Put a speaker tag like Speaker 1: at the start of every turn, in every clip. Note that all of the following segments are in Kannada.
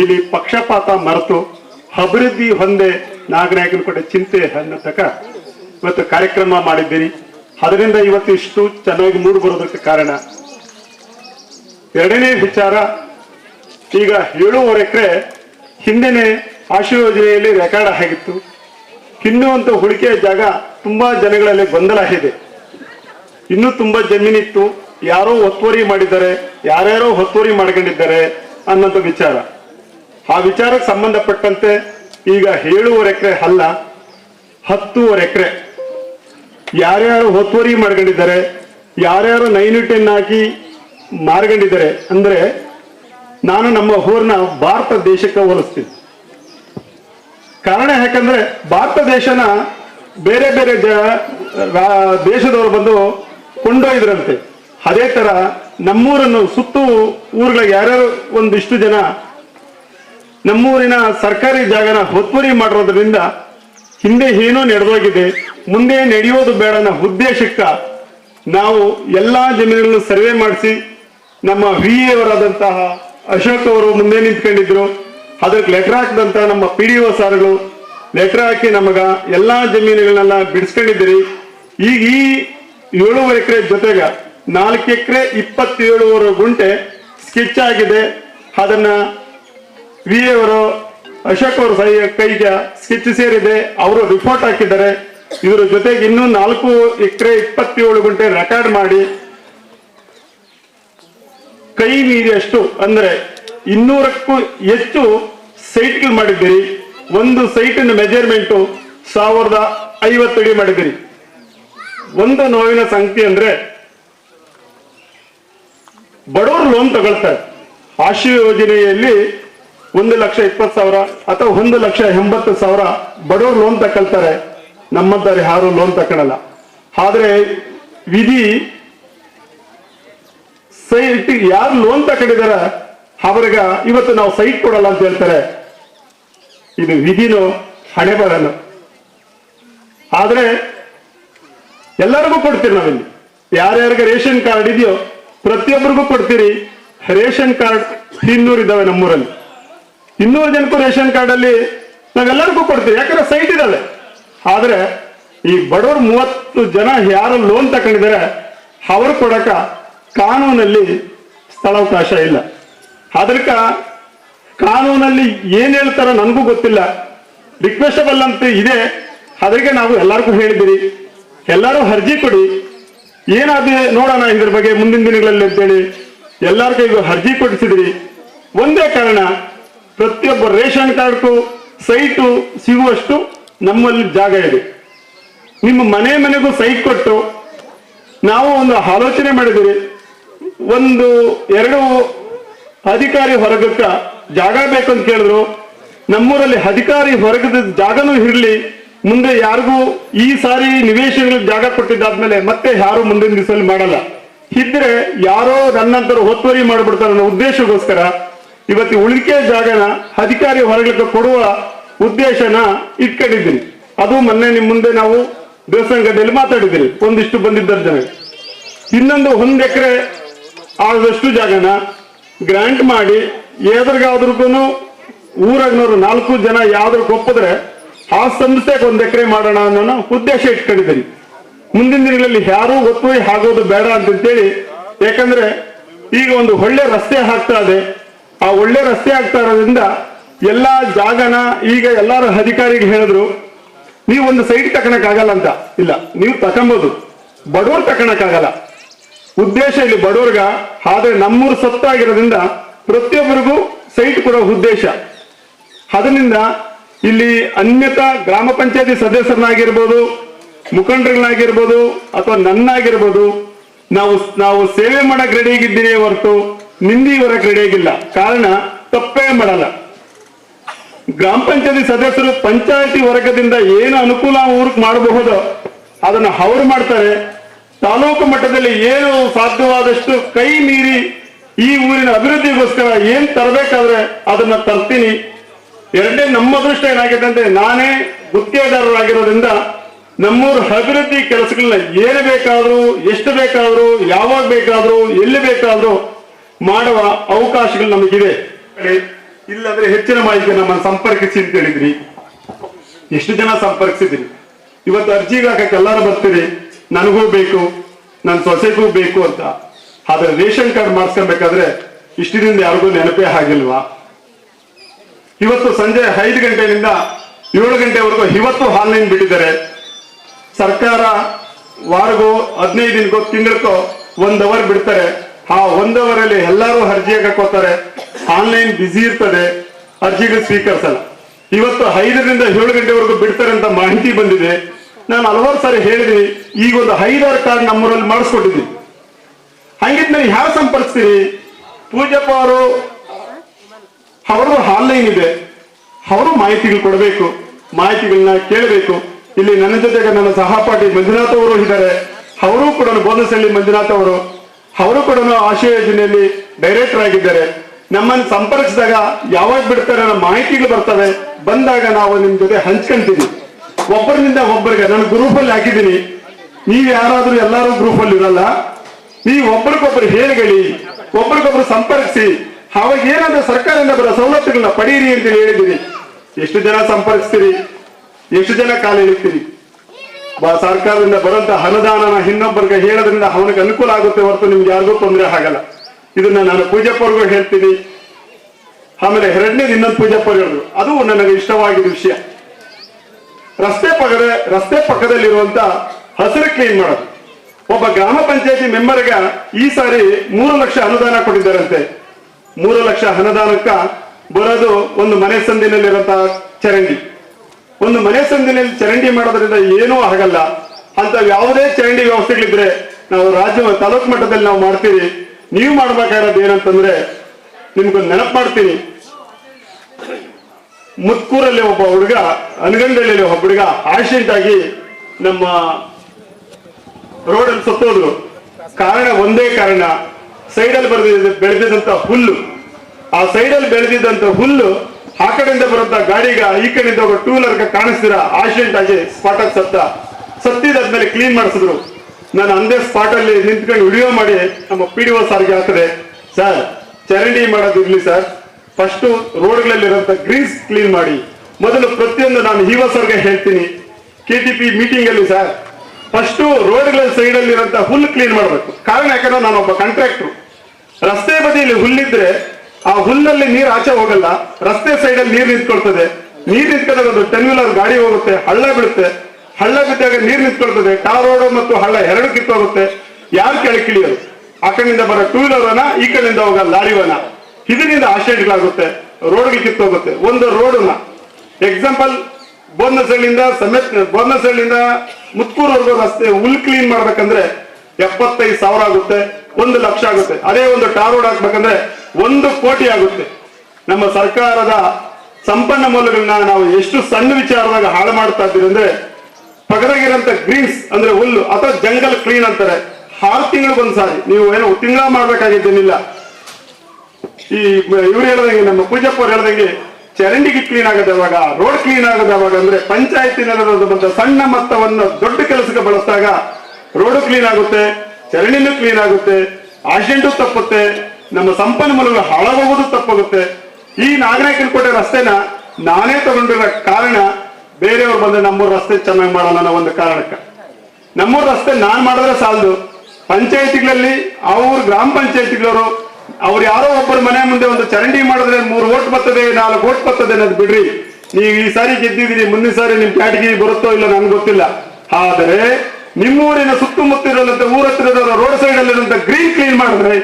Speaker 1: ಇಲ್ಲಿ ಪಕ್ಷಪಾತ ಮರೆತು ಅಭಿವೃದ್ಧಿ ಹೊಂದೆ ನಾಗನಾಯಕನ ಕೊಟ್ಟ ಚಿಂತೆ ಅನ್ನತಕ್ಕ ಇವತ್ತು ಕಾರ್ಯಕ್ರಮ ಮಾಡಿದ್ದೀರಿ. ಅದರಿಂದ ಇವತ್ತು ಇಷ್ಟು ಚೆನ್ನಾಗಿ ಮೂಡಿ ಬರೋದಕ್ಕೆ ಕಾರಣ. ಎರಡನೇ ವಿಚಾರ, ಈಗ ಏಳೂವರೆ ಎಕರೆ ಹಿಂದೆನೆ ಆಶು ಯೋಜನೆಯಲ್ಲಿ ರೆಕಾರ್ಡ್ ಆಗಿತ್ತು. ಇನ್ನೂ ಅಂತ ಜಾಗ ತುಂಬಾ ಜನಗಳಲ್ಲಿ ಗೊಂದಲ ಇದೆ. ಇನ್ನೂ ತುಂಬಾ ಜಮೀನಿತ್ತು. ಯಾರೋ ಒತ್ತುವರಿ ಮಾಡಿದ್ದಾರೆ, ಯಾರ್ಯಾರೋ ಒತ್ತುವರಿ ಮಾಡ್ಕೊಂಡಿದ್ದಾರೆ ಅನ್ನೋದು ವಿಚಾರ. ಆ ವಿಚಾರಕ್ಕೆ ಸಂಬಂಧಪಟ್ಟಂತೆ ಈಗ ಏಳೂವರೆ ಎಕರೆ ಅಲ್ಲ, ಹತ್ತೂವರೆ ಎಕರೆ. ಯಾರ್ಯಾರು ಒತ್ತುವರಿ ಮಾಡ್ಕೊಂಡಿದ್ದಾರೆ, ಯಾರ್ಯಾರು ನೈನ್ ಟೆನ್ ಹಾಕಿ ಮಾರ್ಕೊಂಡಿದ್ದಾರೆ ಅಂದ್ರೆ ನಾನು ನಮ್ಮ ಊರನ್ನ ಭಾರತ ದೇಶಕ್ಕೆ ಹೋಲಿಸ್ತೀನಿ. ಕಾರಣ ಯಾಕಂದ್ರೆ ಭಾರತ ದೇಶನ ಬೇರೆ ಬೇರೆ ದೇಶದವರು ಬಂದು ಕೊಂಡೊಯ್ದ್ರಂತೆ. ಅದೇ ತರ ನಮ್ಮೂರನ್ನು ಸುತ್ತು ಊರುಗಳಿಗೆ ಯಾರ್ಯಾರು ಒಂದಿಷ್ಟು ಜನ ನಮ್ಮೂರಿನ ಸರ್ಕಾರಿ ಜಾಗನ ಹೊತ್ಪುರಿ ಮಾಡಿರೋದ್ರಿಂದ ಹಿಂದೆ ಏನೋ ನಡೆದೋಗಿದೆ, ಮುಂದೆ ನಡೆಯೋದು ಬೇಡ ಅನ್ನೋ ಉದ್ದೇಶಕ್ಕ ನಾವು ಎಲ್ಲಾ ಜಮೀನುಗಳನ್ನು ಸರ್ವೆ ಮಾಡಿಸಿ, ನಮ್ಮ ವಿ ಅವರಾದಂತಹ ಅಶೋಕ್ ಅವರು ಮುಂದೆ ನಿಂತ್ಕೊಂಡಿದ್ರು. ಅದಕ್ಕೆ ಲೆಟರ್ ಹಾಕಿದಂತ ನಮ್ಮ ಪಿ ಡಿ ಒ ಸಾರ್ಗಳು, ಲೆಟರ್ ಹಾಕಿ ನಮಗ ಎಲ್ಲಾ ಜಮೀನುಗಳನ್ನೆಲ್ಲ ಬಿಡಿಸ್ಕೊಂಡಿದ್ದೀರಿ. ಈಗ ಈ ಏಳುವರೆ ಎಕರೆ ಜೊತೆಗ ನಾಲ್ಕು ಎಕರೆ ಇಪ್ಪತ್ತೇಳುವರೆ ಗುಂಟೆ ಸ್ಕೆಚ್ ಆಗಿದೆ. ಅದನ್ನ ವಿ ಅವರು ಅಶೋಕ್ ಅವರು ಸಹಿ ಕೈಗೆ ಸ್ಕೆಚ್ ಸೇರಿದೆ. ಅವರು ರಿಪೋರ್ಟ್ ಹಾಕಿದ್ದಾರೆ. ಇದರ ಜೊತೆಗೆ ಇನ್ನೂ ನಾಲ್ಕು ಎಕರೆ ಇಪ್ಪತ್ತೇಳು ಗಂಟೆ ರೆಕಾರ್ಡ್ ಮಾಡಿ. ಕೈ ಮೀರಿಯಷ್ಟು ಅಂದ್ರೆ ಇನ್ನೂರಕ್ಕೂ ಹೆಚ್ಚು ಸೈಟ್ಗಳು ಮಾಡಿದ್ದೀರಿ. ಒಂದು ಸೈಟಿನ ಮೆಜರ್ಮೆಂಟು ಸಾವಿರದ ಐವತ್ತು ಅಡಿ ಮಾಡಿದ್ದೀರಿ. ಒಂದು ನೋವಿನ ಸಂಖ್ಯೆ ಅಂದ್ರೆ ಬಡವರು ಲೋನ್ ತಗೊಳ್ತಾರೆ. ಆಶು ಯೋಜನೆಯಲ್ಲಿ ಒಂದು ಲಕ್ಷ ಇಪ್ಪತ್ತು ಸಾವಿರ ಅಥವಾ ಒಂದು ಲಕ್ಷ ಎಂಬತ್ತು ಸಾವಿರ ಬಡವರು ಲೋನ್ ತಗೊಳ್ತಾರೆ ನಮ್ಮಂತಾರೆ ಯಾರು ಲೋನ್ ತಗೊಳಲ್ಲ ಆದ್ರೆ ವಿಧಿ ಸೈಟ್ ಯಾರು ಲೋನ್ ತಕೊಂಡಿದಾರ ಅವ್ರಿಗ ಇವತ್ತು ನಾವು ಸೈಟ್ ಕೊಡಲ್ಲ ಅಂತ ಹೇಳ್ತಾರೆ. ಇದು ವಿಧಿನೋ ಹಣೆ ಬರಲ್ಲ ಆದ್ರೆ ಎಲ್ಲರಿಗೂ ಕೊಡ್ತೀರಿ ನಾವಿಲ್ಲಿ. ಯಾರ್ಯಾರಿಗೆ ರೇಷನ್ ಕಾರ್ಡ್ ಇದೆಯೋ ಪ್ರತಿಯೊಬ್ಬರಿಗೂ ಕೊಡ್ತೀರಿ. ರೇಷನ್ ಕಾರ್ಡ್ ಇನ್ನೂರು ಇದ್ದಾವೆ ನಮ್ಮೂರಲ್ಲಿ. ಇನ್ನೂರು ಜನಕ್ಕೂ ರೇಷನ್ ಕಾರ್ಡ್ ಅಲ್ಲಿ ನಾವೆಲ್ಲರಿಗೂ ಕೊಡ್ತೀವಿ, ಯಾಕಂದ್ರೆ ಸೈಟ್ ಇದಾವೆ ಆದ್ರೆ ಈ ಬಡವರು ಮೂವತ್ತು ಜನ ಯಾರು ಲೋನ್ ತಗೊಂಡಿದ್ದಾರೆ ಅವರು ಕೊಡಕ ಕಾನೂನಲ್ಲಿ ಸ್ಥಳಾವಕಾಶ ಇಲ್ಲ. ಅದಕ್ಕ ಕಾನೂನಲ್ಲಿ ಏನ್ ಹೇಳ್ತಾರ ನನಗೂ ಗೊತ್ತಿಲ್ಲ. ರಿಕ್ವೆಸ್ಟಬಲ್ ಅಂತ ಇದೆ. ಅದಕ್ಕೆ ನಾವು ಎಲ್ಲರಿಗೂ ಹೇಳಿದಿರಿ ಎಲ್ಲರೂ ಅರ್ಜಿ ಕೊಡಿ. ಏನಾದ್ರೆ ನೋಡೋಣ ಇದ್ರ ಬಗ್ಗೆ ಮುಂದಿನ ದಿನಗಳಲ್ಲಿ ಅಂತೇಳಿ ಎಲ್ಲರ ಕೈಗೂ ಅರ್ಜಿ ಕೊಡಿಸಿದ್ರಿ. ಒಂದೇ ಕಾರಣ ಪ್ರತಿಯೊಬ್ಬ ರೇಷನ್ ಕಾರ್ಡ್ಗೂ ಸೈಟು ಸಿಗುವಷ್ಟು ನಮ್ಮಲ್ಲಿ ಜಾಗ ಇದೆ. ನಿಮ್ಮ ಮನೆ ಮನೆಗೂ ಸೈಟ್ ಕೊಟ್ಟು ನಾವು ಒಂದು ಆಲೋಚನೆ ಮಾಡಿದಿರಿ ಒಂದು ಎರಡು ಅಧಿಕಾರಿ ಹೊರಗಕ್ಕ ಜಾಗ ಬೇಕಂತ ಕೇಳಿದ್ರು. ನಮ್ಮೂರಲ್ಲಿ ಅಧಿಕಾರಿ ಹೊರಗದ ಜಾಗನೂ ಇರಲಿ. ಮುಂದೆ ಯಾರಿಗೂ ಈ ಸಾರಿ ನಿವೇಶನಗಳಿಗೆ ಜಾಗ ಕೊಟ್ಟಿದ್ದಾದ್ಮೇಲೆ ಮತ್ತೆ ಯಾರು ಮುಂದಿನ ದಿವಸದಲ್ಲಿ ಮಾಡಲ್ಲ. ಇದ್ರೆ ಯಾರೋ ನನ್ನಂತರ ಒತ್ತುವರಿ ಮಾಡಿಬಿಡ್ತಾರೆ ಅನ್ನೋ ಉದ್ದೇಶಕ್ಕೋಸ್ಕರ ಇವತ್ತು ಉಳಿಕೆ ಜಾಗನ ಅಧಿಕಾರಿ ಹೊರಗಕ್ಕೆ ಕೊಡುವ ಉದ್ದೇಶನ ಇಟ್ಕೊಂಡಿದ್ದೀನಿ ಅದು ಮೊನ್ನೆ ನಿಮ್ಮ ಮುಂದೆ ನಾವು ದೇವಸ್ಥಾನ ಮಾತಾಡಿದ್ದೀರಿ. ಒಂದಿಷ್ಟು ಬಂದಿದ್ದ ಜನ ಇನ್ನೊಂದು ಒಂದು ಎಕರೆ ಆದಷ್ಟು ಜಾಗನ ಗ್ರಾಂಟ್ ಮಾಡಿ ಎದ್ರಿಗಾದ್ರಿಗೂ ಊರಾಗ್ನವ್ರು ನಾಲ್ಕು ಜನ ಯಾವ್ದ್ರ ಒಪ್ಪಿದ್ರೆ ಆ ಸಂಸ್ಥೆಗೆ ಒಂದು ಎಕರೆ ಮಾಡೋಣ ಅನ್ನೋ ಉದ್ದೇಶ ಇಟ್ಕೊಂಡಿದ್ದೀನಿ ಮುಂದಿನ ದಿನಗಳಲ್ಲಿ ಯಾರೂ ಒತ್ತುವರಿ ಆಗೋದು ಬೇಡ ಅಂತಂತೇಳಿ. ಯಾಕಂದ್ರೆ ಈಗ ಒಂದು ಒಳ್ಳೆ ರಸ್ತೆ ಹಾಕ್ತಾ ಇದೆ. ಆ ಒಳ್ಳೆ ರಸ್ತೆ ಆಗ್ತಾ ಇರೋದ್ರಿಂದ ಎಲ್ಲ ಜಾಗನ ಈಗ ಎಲ್ಲಾರು ಅಧಿಕಾರಿಗೆ ಹೇಳಿದ್ರು, ನೀವು ಒಂದು ಸೈಟ್ ತಗೊಳಕ್ ಆಗಲ್ಲ ಅಂತ. ಇಲ್ಲ, ನೀವು ತಕೊಂಬೋದು. ಬಡವರು ಆಗಲ್ಲ ಉದ್ದೇಶ ಇಲ್ಲಿ ಬಡವ್ರಿಗ, ಆದ್ರೆ ನಮ್ಮೂರು ಸತ್ತಾಗಿರೋದ್ರಿಂದ ಪ್ರತಿಯೊಬ್ಬರಿಗೂ ಸೈಟ್ ಕೊಡೋ ಉದ್ದೇಶ. ಅದರಿಂದ ಇಲ್ಲಿ ಅನ್ಯತಾ ಗ್ರಾಮ ಪಂಚಾಯತಿ ಸದಸ್ಯರನ್ನಾಗಿರ್ಬೋದು, ಮುಖಂಡರನ್ನಾಗಿರ್ಬೋದು, ಅಥವಾ ನನ್ನಾಗಿರ್ಬೋದು, ನಾವು ನಾವು ಸೇವೆ ಮಾಡಕ್ ರೆಡಿ ಹೊರತು ನಿಂದಿ ಇವರ ಕ್ರೀಡೆಗಿಲ್ಲ. ಕಾರಣ, ತಪ್ಪೇ ಮಾಡಲ್ಲ. ಗ್ರಾಮ ಪಂಚಾಯತಿ ಸದಸ್ಯರು ಪಂಚಾಯತಿ ವರ್ಗದಿಂದ ಏನು ಅನುಕೂಲ ಊರಿಗೆ ಮಾಡಬಹುದು ಅದನ್ನ ಅವ್ರು ಮಾಡ್ತಾರೆ. ತಾಲೂಕು ಮಟ್ಟದಲ್ಲಿ ಏನು ಸಾಧ್ಯವಾದಷ್ಟು ಕೈ ಮೀರಿ ಈ ಊರಿನ ಅಭಿವೃದ್ಧಿಗೋಸ್ಕರ ಏನ್ ತರಬೇಕಾದ್ರೆ ಅದನ್ನ ತರ್ತೀನಿ. ಎರಡನೇ ನಮ್ಮ ಅದೃಷ್ಟ ಏನಾಗಿದೆ ಅಂದ್ರೆ ನಾನೇ ಗುತ್ತಿಗೆದಾರರಾಗಿರೋದ್ರಿಂದ ನಮ್ಮೂರ ಅಭಿವೃದ್ಧಿ ಕೆಲಸಗಳನ್ನ ಏನು ಬೇಕಾದ್ರೂ, ಎಷ್ಟು ಬೇಕಾದ್ರೂ, ಯಾವಾಗ ಬೇಕಾದ್ರೂ, ಎಲ್ಲಿ ಬೇಕಾದ್ರೂ ಮಾಡುವ ಅವಕಾಶಗಳು ನಮಗಿದೆ ಇಲ್ಲಾಂದ್ರೆ ಹೆಚ್ಚಿನ ಮಾಹಿತಿ ನಮ್ಮನ್ನು ಸಂಪರ್ಕಿಸಿ ಅಂತ ಹೇಳಿದ್ರಿ. ಎಷ್ಟು ಜನ ಸಂಪರ್ಕಿಸಿದ್ರಿ? ಇವತ್ತು ಅರ್ಜಿಗೆ ಹಾಕಕ್ಕೆ ಎಲ್ಲರೂ ಬರ್ತೀರಿ? ನನಗೂ ಬೇಕು, ನನ್ನ ಸೊಸೆಗೂ ಬೇಕು ಅಂತ. ಆದ್ರೆ ರೇಷನ್ ಕಾರ್ಡ್ ಮಾಡಿಸ್ಕೊಬೇಕಾದ್ರೆ ಇಷ್ಟಿನಿಂದ ಯಾರಿಗೂ ನೆನಪೇ ಆಗಿಲ್ವಾ? ಇವತ್ತು ಸಂಜೆ ಐದು ಗಂಟೆಯಿಂದ ಏಳು ಗಂಟೆವರೆಗೂ ಇವತ್ತು ಆನ್ಲೈನ್ ಬಿಟ್ಟಿದ್ದಾರೆ. ಸರ್ಕಾರ ವಾರಗೋ ಹದಿನೈದು ದಿನಕ್ಕೋ ತಿಂಗಳಕ್ಕೋ ಒಂದ್ ಅವರ್ ಬಿಡ್ತಾರೆ. ಆ ಒಂದವರಲ್ಲಿ ಎಲ್ಲರೂ ಅರ್ಜಿ ಹಾಕೋತಾರೆ ಆನ್ಲೈನ್ ಬಿಸಿ ಇರ್ತದೆ. ಅರ್ಜಿಗೆ ಸ್ವೀಕರಿಸಲ್ಲ. ಇವತ್ತು ಐದರಿಂದ ಏಳು ಗಂಟೆವರೆಗೂ ಬಿಡ್ತಾರೆ ಅಂತ ಮಾಹಿತಿ ಬಂದಿದೆ. ನಾನು ಹಲವಾರು ಸಾರಿ ಹೇಳಿದ್ವಿ ಈಗ ಒಂದು ಐದಾರು ಕಾರ್ಡ್ ನಮ್ಮೂರಲ್ಲಿ ಮಾಡಿಸ್ಕೊಟ್ಟಿದ್ದೀನಿ. ಹಂಗಿದ್ಮೇಲೆ ಯಾರು ಸಂಪರ್ಕಿಸ್ತೀರಿ? ಪೂಜಪ್ಪ ಅವರು ಅವ್ರದ್ದು ಆನ್ಲೈನ್ ಇದೆ. ಅವರು ಮಾಹಿತಿಗಳು ಕೊಡಬೇಕು. ಮಾಹಿತಿಗಳನ್ನ ಕೇಳಬೇಕು. ಇಲ್ಲಿ ನನ್ನ ಜೊತೆಗೆ ನನ್ನ ಸಹಪಾಠಿ ಮಂಜುನಾಥ್ ಅವರು ಇದ್ದಾರೆ. ಅವರು ಕೂಡ ಬೋನಸಳ್ಳಿ ಮಂಜುನಾಥ್ ಅವರು. ಅವರು ಕೂಡ ಆಶಯ ಯೋಜನೆಯಲ್ಲಿ ಡೈರೆಕ್ಟರ್ ಆಗಿದ್ದಾರೆ. ನಮ್ಮನ್ನು ಸಂಪರ್ಕಿಸಿದಾಗ ಯಾವಾಗ ಬಿಡ್ತಾರೆ ಅನ್ನೋ ಮಾಹಿತಿಗಳು ಬರ್ತವೆ. ಬಂದಾಗ ನಾವು ನಿಮ್ ಜೊತೆ ಹಂಚ್ಕೊಂತೀವಿ. ಒಬ್ಬರಿಂದ ಒಬ್ಬರಿಗೆ, ನಾನು ಗ್ರೂಪ್ ಅಲ್ಲಿ ಹಾಕಿದ್ದೀನಿ. ನೀವು ಯಾರಾದ್ರೂ ಎಲ್ಲರೂ ಗ್ರೂಪ್ ಅಲ್ಲಿ ಇರಲ್ಲ. ನೀವು ಒಬ್ರಿಗೊಬ್ರು ಹೇಳಿ ಒಬ್ರಿಗೊಬ್ರು ಸಂಪರ್ಕಿಸಿ. ಅವಾಗ ಏನಾದ್ರೂ ಸರ್ಕಾರದಿಂದ ಬರೋ ಸವಲತ್ತುಗಳನ್ನ ಪಡೀರಿ ಅಂತ ಹೇಳಿದ್ದೀರಿ ಎಷ್ಟು ಜನ ಸಂಪರ್ಕಿಸ್ತೀರಿ? ಎಷ್ಟು ಜನ ಕಾಲ ಇಳಿಸ್ತೀರಿ ಬ- ಸರ್ಕಾರದಿಂದ ಬರೋಂಥ ಅನುದಾನನ ಇನ್ನೊಬ್ಬರಿಗೆ ಹೇಳೋದ್ರಿಂದ ಅವನಿಗೆ ಅನುಕೂಲ ಆಗುತ್ತೆ ಹೊರತು ನಿಮ್ಗೆ ಯಾರಿಗೂ ತೊಂದರೆ ಆಗಲ್ಲ. ಇದನ್ನ ನಾನು ಪೂಜಪ್ಪವ್ರಿಗೂ ಹೇಳ್ತೀನಿ. ಆಮೇಲೆ ಎರಡನೇದು ಇನ್ನೊಂದು ಪೂಜಪ್ಪವ್ರು ಹೇಳಿದ್ರು ಅದು ನನಗೆ ಇಷ್ಟವಾಗಿದ್ದ ವಿಷಯ. ರಸ್ತೆ ಪಕ್ಕದ ರಸ್ತೆ ಪಕ್ಕದಲ್ಲಿರುವಂತ ಹಸಿರು ಕ್ಲೀನ್ ಮಾಡೋದು. ಒಬ್ಬ ಗ್ರಾಮ ಪಂಚಾಯತಿ ಮೆಂಬರ್ಗ ಈ ಸಾರಿ ಮೂರು ಲಕ್ಷ ಅನುದಾನ ಕೊಟ್ಟಿದ್ದಾರಂತೆ. ಮೂರು ಲಕ್ಷ ಅನುದಾನಕ್ಕ ಬರೋದು ಒಂದು ಮನೆ ಸಂದಿನಲ್ಲಿರುವಂತಹ ಚರಂಡಿ. ಒಂದು ಮನೆ ಸಂದಿನಲ್ಲಿ ಚರಂಡಿ ಮಾಡೋದ್ರಿಂದ ಏನೂ ಆಗಲ್ಲ. ಅಂತ ಯಾವುದೇ ಚರಂಡಿ ವ್ಯವಸ್ಥೆಗಳಿದ್ರೆ ನಾವು ರಾಜ್ಯ ತಾಲೂಕು ಮಟ್ಟದಲ್ಲಿ ನಾವು ಮಾಡ್ತೀವಿ. ನೀವು ಮಾಡ್ಬೇಕಾಗಿರೋದು ಏನಂತಂದ್ರೆ, ನಿಮ್ಗೊಂದು ನೆನಪು ಮಾಡ್ತೀನಿ. ಮುತ್ಕೂರಲ್ಲಿ ಒಬ್ಬ ಹುಡುಗ, ಅನಗಂಡಳ್ಳಿಯಲ್ಲಿ ಒಬ್ಬ ಹುಡುಗ ಆಕ್ಸಿಡೆಂಟ್ ಆಗಿ ನಮ್ಮ ರೋಡಲ್ಲಿ ಸತ್ತೋದ್ರು. ಕಾರಣ ಒಂದೇ ಕಾರಣ. ಸೈಡಲ್ಲಿ ಅಲ್ಲಿ ಬೆಳೆದಿದ್ದಂತ ಹುಲ್ಲು. ಆ ಸೈಡಲ್ಲಿ ಬೆಳೆದಿದ್ದಂತ ಹುಲ್ಲು ಆ ಕಡೆಯಿಂದ ಬರುವಂತ ಗಾಡಿಗ ಈ ಕಡೆಯಿಂದ ಒಬ್ಬ ಟೂ ವೀಲರ್ಗೆ ಕಾಣಿಸ್ತೀರ ಆಕ್ಸಿಡೆಂಟ್ ಆಗಿ ಸ್ಪಾಟ್ ಆಗಿ ಸತ್ತ. ಸತ್ತಿದಾದ್ಮೇಲೆ ಕ್ಲೀನ್ ಮಾಡಿಸಿದ್ರು. ನಾನು ಅಂದೇ ಸ್ಪಾಟ್ ಅಲ್ಲಿ ನಿಂತ್ಕೊಂಡು ವಿಡಿಯೋ ಮಾಡಿ ನಮ್ಮ ಪಿ ಡಿ ಒ ಸಾರ್ಗೆ ಹಾಕಿದೆ. ಸರ್, ಚರಂಡಿ ಮಾಡೋದು ಇರ್ಲಿ ಸರ್. ಫಸ್ಟ್ ರೋಡ್ಗಳಲ್ಲಿ ಗ್ರೀಸ್ ಕ್ಲೀನ್ ಮಾಡಿ. ಮೊದಲು ಪ್ರತಿಯೊಂದು ನಾನು ಹೀವ ಸರ್ಗೆ ಹೇಳ್ತೀನಿ. ಕೆ ಟಿ ಪಿ ಮೀಟಿಂಗ್ ಅಲ್ಲಿ ಸರ್. ಫಸ್ಟ್ ರೋಡ್ಗಳ ಸೈಡ್ ಅಲ್ಲಿ ಹುಲ್ ಕ್ಲೀನ್ ಮಾಡಬೇಕು. ಕಾರಣ ಯಾಕಂದ್ರೆ ನಾನು ಒಬ್ಬ ಕಾಂಟ್ರಾಕ್ಟರ್ ರಸ್ತೆ ಬದಿಯಲ್ಲಿ ಹುಲ್ಲಿದ್ರೆ ಆ ಹುಲ್ಲಲ್ಲಿ ನೀರು ಆಚೆ ಹೋಗಲ್ಲ, ರಸ್ತೆ ಸೈಡ್ ಅಲ್ಲಿ ನೀರು ನಿಂತ್ಕೊಳ್ತದೆ. ನೀರ್ ನಿಂತ್ಕೊಂಡಾಗ ಅದು ಟೆನ್ ವೀಲರ್ ಗಾಡಿ ಹೋಗುತ್ತೆ, ಹಳ್ಳ ಬಿಡುತ್ತೆ ಹಳ್ಳ ಬಿದ್ದಾಗ ನೀರ್ ನಿಂತ್ಕೊಳ್ತದೆ. ಟಾರ್ ರೋಡ್ ಮತ್ತು ಹಳ್ಳ ಎರಡು ಕಿತ್ತೋಗುತ್ತೆ. ಯಾರು ಕೆಳಗೆ ಕಿಳಿಯೋದು ಆ ಕಡೆಯಿಂದ ಬರೋ ಟೂ ವೀಲರ್ ವನ ಈ ಕಡೆಯಿಂದ ಹೋಗೋ ಲಾರಿ ವನ ಇದರಿಂದ ಆಕ್ಸಿಡೆಂಟ್ಗಳಾಗುತ್ತೆ ರೋಡ್ಗೆ ಕಿತ್ತೋಗುತ್ತೆ. ಒಂದು ರೋಡನ್ನ ಎಕ್ಸಾಂಪಲ್ ಬೋನಸಳ್ಳಿಂದ ಸಮೇತ ಬೋನಸಳ್ಳಿಂದ ಮುತ್ಕೂರ್ವರೆಗೂ ರಸ್ತೆ ಹುಲ್ ಕ್ಲೀನ್ ಮಾಡ್ಬೇಕಂದ್ರೆ ಎಪ್ಪತ್ತೈದು ಸಾವಿರ ಆಗುತ್ತೆ, ಒಂದು ಲಕ್ಷ ಆಗುತ್ತೆ. ಅದೇ ಒಂದು ಟಾರ್ ರೋಡ್ ಹಾಕ್ಬೇಕಂದ್ರೆ ಒಂದು ಕೋಟಿ ಆಗುತ್ತೆ. ನಮ್ಮ ಸರ್ಕಾರದ ಸಂಪನ್ಮೂಲಗಳನ್ನ ನಾವು ಎಷ್ಟು ಸಣ್ಣ ವಿಚಾರದಾಗ ಹಾಳು ಮಾಡ್ತಾ ಇದ್ದೀವಿ ಅಂದ್ರೆ ಪಗರಗಿರಂತ ಗ್ರೀನ್ಸ್ ಅಂದ್ರೆ ಹುಲ್ಲು, ಅಥವಾ ಜಂಗಲ್ ಕ್ಲೀನ್ ಅಂತಾರೆ. ಆರು ತಿಂಗಳಿಗೊಂದ್ಸಾರಿ ನೀವು ಏನೋ ತಿಂಗಳ ಮಾಡ್ಬೇಕಾಗಿದ್ದೇನಿಲ್ಲ. ಈ ಇವ್ರು ಹೇಳ್ದಂಗೆ, ನಮ್ಮ ಪೂಜಪ್ಪ ಅವ್ರು ಹೇಳ್ದಂಗೆ ಚರಂಡಿಗೆ ಕ್ಲೀನ್ ಆಗದೆ ಯಾವಾಗ ರೋಡ್ ಕ್ಲೀನ್ ಆಗದೆ ಯಾವಾಗ ಅಂದ್ರೆ ಪಂಚಾಯತಿನಲ್ಲಿ ಸಣ್ಣ ಮೊತ್ತವನ್ನು ದೊಡ್ಡ ಕೆಲಸಕ್ಕೆ ಬಳಸಿದಾಗ ರೋಡು ಕ್ಲೀನ್ ಆಗುತ್ತೆ, ಚರಂಡಿನೂ ಕ್ಲೀನ್ ಆಗುತ್ತೆ, ಆಕ್ಸಿಡೆಂಟು ತಪ್ಪುತ್ತೆ ನಮ್ಮ ಸಂಪನ್ಮೂಲಗಳು ಹಾಳಾಗೋದು ತಪ್ಪಾಗುತ್ತೆ. ಈ ನಾಗನಾಯಕನಕೋಟೆ ರಸ್ತೆನ ನಾನೇ ತಗೊಂಡಿರೋ ಕಾರಣ ಬೇರೆಯವ್ರು ಬಂದ್ರೆ ನಮ್ಮೂರ ರಸ್ತೆ ಚೆನ್ನಾಗಿ ಮಾಡಲ್ಲ ಅನ್ನೋ ಒಂದು ಕಾರಣಕ್ಕೆ. ನಮ್ಮೂರ ರಸ್ತೆ ನಾನ್ ಮಾಡಿದ್ರೆ ಸಾಲದು. ಪಂಚಾಯತಿಗಳಲ್ಲಿ ಅವ್ರ ಗ್ರಾಮ ಪಂಚಾಯತಿಗಳವರು, ಅವ್ರು ಯಾರೋ ಒಬ್ಬರ ಮನೆ ಮುಂದೆ ಒಂದು ಚರಂಡಿ ಮಾಡಿದ್ರೆ ಮೂರು ಓಟ್ ಬರ್ತದೆ, ನಾಲ್ಕು ಓಟ್ ಬರ್ತದೆ ಅನ್ನೋದು ಬಿಡ್ರಿ. ನೀವು ಈ ಸಾರಿ ಗೆದ್ದಿದ್ದೀರಿ, ಮುಂದಿನ ಸಾರಿ ನಿಮ್ ಕ್ಯಾಟಗಿರಿ ಬರುತ್ತೋ ಇಲ್ಲ ನನ್ಗೆ ಗೊತ್ತಿಲ್ಲ. ಆದರೆ ನಿಮ್ಮೂರಿನ ಸುತ್ತಮುತ್ತ ಊರ ಇರೋ ರೋಡ್ ಸೈಡ್ ಅಲ್ಲಿರುವಂತ ಗ್ರೀನ್ ಕ್ಲೀನ್ ಮಾಡಿದ್ರೆ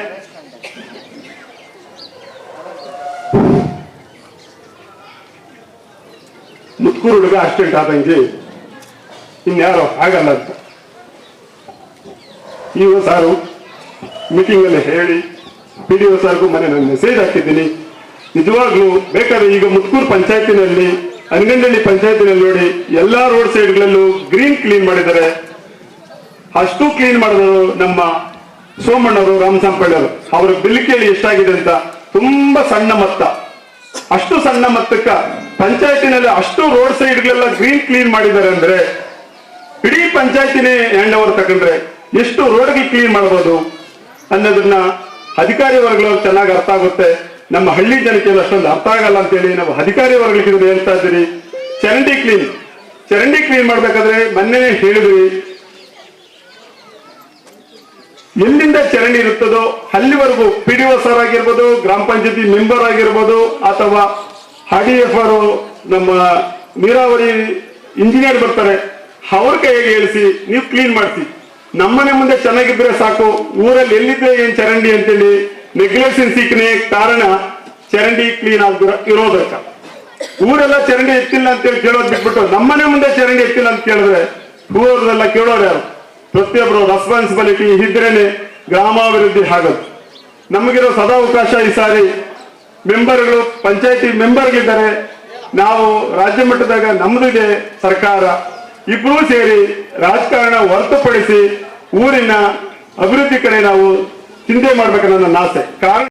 Speaker 1: ಮುತ್ಕೂರು ಹುಡುಗ ಆಕ್ಸಿಡೆಂಟ್ ಆದಂಗೆ ಇನ್ಯಾರೋ ಆಗಲ್ಲ ಅಂತ. ಈ ಸಾರು ಮೀಟಿಂಗ್ ಅಲ್ಲಿ ಹೇಳಿ ಪಿ ಡಿ ಒ ಸಾರ್ಗೂ ಮನೆ ನಾನು ಮೆಸೇಜ್ ಹಾಕಿದ್ದೀನಿ. ನಿಜವಾಗ್ಲೂ ಬೇಕಾದ್ರೆ ಈಗ ಮುತ್ಕೂರು ಪಂಚಾಯತಿನಲ್ಲಿ ಅನಗಂಡಳ್ಳಿ ಪಂಚಾಯತಿನಲ್ಲಿ ನೋಡಿ, ಎಲ್ಲಾ ರೋಡ್ ಸೈಡ್ಗಳಲ್ಲೂ ಗ್ರೀನ್ ಕ್ಲೀನ್ ಮಾಡಿದ್ದಾರೆ. ಅಷ್ಟು ಕ್ಲೀನ್ ಮಾಡಿದವರು ನಮ್ಮ ಸೋಮಣ್ಣವರು ರಾಮಸಂಪಳ್ಳವರು ಅವರ. ಬಿಲ್ ಕೇಳಿ ಎಷ್ಟಾಗಿದೆ ಅಂತ ತುಂಬಾ ಸಣ್ಣ ಮೊತ್ತ. ಅಷ್ಟು ಸಣ್ಣ ಮೊತ್ತಕ್ಕ ಪಂಚಾಯತಿನಲ್ಲಿ ಅಷ್ಟು ರೋಡ್ ಸೈಡ್ಗಳೆಲ್ಲ ಗ್ರೀನ್ ಕ್ಲೀನ್ ಮಾಡಿದ್ದಾರೆ ಅಂದ್ರೆ ಇಡೀ ಪಂಚಾಯತಿನೇ ಹ್ಯಾಂಡ್ ಓವರ್ ತಗೊಂಡ್ರೆ ಎಷ್ಟು ರೋಡ್ಗೆ ಕ್ಲೀನ್ ಮಾಡ್ಬೋದು ಅನ್ನೋದನ್ನ ಅಧಿಕಾರಿ ವರ್ಗಗಳು ಚೆನ್ನಾಗಿ ಅರ್ಥ ಆಗುತ್ತೆ. ನಮ್ಮ ಹಳ್ಳಿ ಜನಕ್ಕೆ ಅಷ್ಟೊಂದು ಅರ್ಥ ಆಗಲ್ಲ ಅಂತೇಳಿ ನಾವು ಅಧಿಕಾರಿ ವರ್ಗಕ್ಕೆ ಹೇಳ್ತಾ ಇದ್ದೀರಿ. ಚರಂಡಿ ಕ್ಲೀನ್ ಚರಂಡಿ ಕ್ಲೀನ್ ಮಾಡ್ಬೇಕಾದ್ರೆ ಮೊನ್ನೆ ಹೇಳಿದ್ರಿ ಎಲ್ಲಿಂದ ಚರಂಡಿ ಇರುತ್ತದೋ, ಅಲ್ಲಿವರೆಗೂ ಪಿ ಡಿ ಸರ್ ಆಗಿರ್ಬೋದು, ಗ್ರಾಮ ಪಂಚಾಯತಿ ಮೆಂಬರ್ ಆಗಿರ್ಬೋದು, ಅಥವಾ ಡಿ ಎಫ್ ಆರ್ ನಮ್ಮ ನೀರಾವರಿ ಇಂಜಿನಿಯರ್ ಬರ್ತಾರೆ, ಅವ್ರ ಕೈಗೆ ಹೇಳಿಸಿ, ನೀವು ಕ್ಲೀನ್ ಮಾಡಿಸಿ. ನಮ್ಮನೆ ಮುಂದೆ ಚೆನ್ನಾಗಿದ್ರೆ ಸಾಕು, ಊರಲ್ಲಿ ಎಲ್ಲಿದ್ರೆ ಏನ್ ಚರಂಡಿ ಅಂತೇಳಿ ನೆಗ್ಲೆಕ್ಷನ್ ಸಿಕ್ಕನೆ ಕಾರಣ ಚರಂಡಿ ಕ್ಲೀನ್ ಆಗ್ದಿರ, ಇರೋದಕ್ಕ. ಊರೆಲ್ಲ ಚರಂಡಿ ಎತ್ತಿಲ್ಲ ಅಂತೇಳಿ ಕೇಳೋದ್ ಬಿಟ್ಬಿಟ್ಟು, ನಮ್ಮನೆ ಮುಂದೆ ಚರಂಡಿ ಎತ್ತಿಲ್ಲ ಅಂತ ಕೇಳಿದ್ರೆ ಊರಲ್ಲ ಕೇಳೋರು ಯಾರು? ಪ್ರತಿಯೊಬ್ಬರು ರೆಸ್ಪಾನ್ಸಿಬಿಲಿಟಿ ಇದ್ರೇನೆ ಗ್ರಾಮಾಭಿವೃದ್ಧಿ ಆಗೋದು. ನಮಗಿರೋ ಸದಾವಕಾಶ ಈ ಸಾರಿ ಮೆಂಬರ್ಗಳು, ಪಂಚಾಯತಿ ಮೆಂಬರ್ಗಿದ್ದಾರೆ. ನಾವು ರಾಜ್ಯ ಮಟ್ಟದಾಗ ನಮ್ದಿದೆ ಸರ್ಕಾರ. ಇಬ್ಬರೂ ಸೇರಿ ರಾಜಕಾರಣ ಹೊರತುಪಡಿಸಿ ಊರಿನ ಅಭಿವೃದ್ಧಿ ಕಡೆ ನಾವು ಚಿಂತೆ ಮಾಡ್ಬೇಕನ್ನೋ ನನ್ನ ಆಸೆ. ಕಾರಣ